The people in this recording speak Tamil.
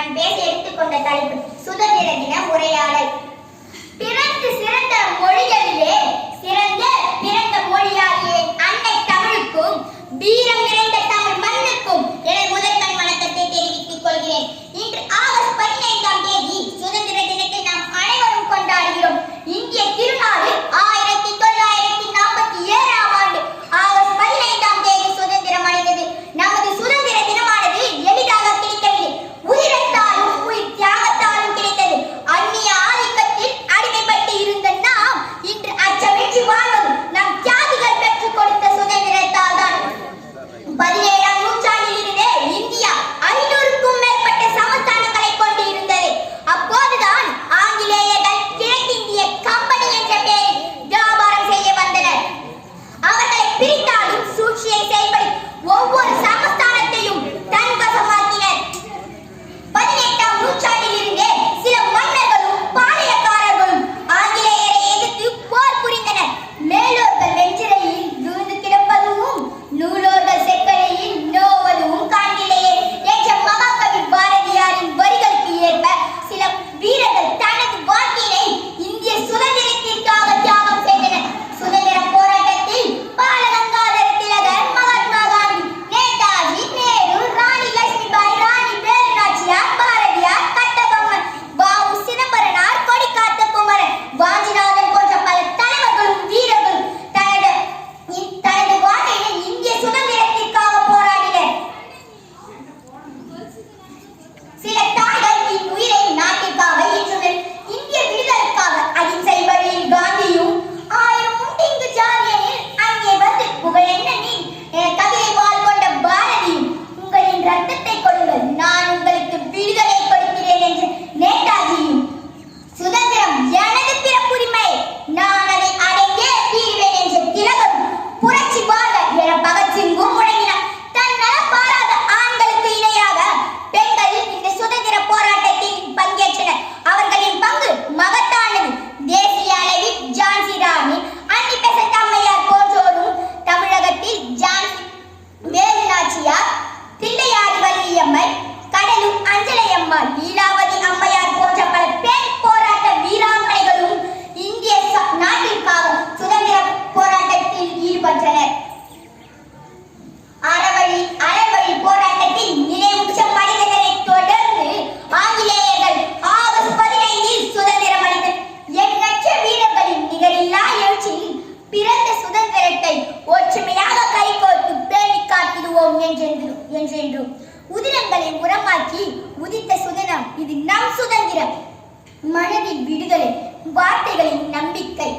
நான் பேச எடுத்துக்கொண்ட தலைப்பு சுதந்திர தின உரையாடல். என்றென்று என்றென்றும். உதிரங்களை உரமாக்கி உதித்த சுதனம் இது நம் சுதந்திரம். மனதின் விடுதலை வார்த்தைகளின் நம்பிக்கை.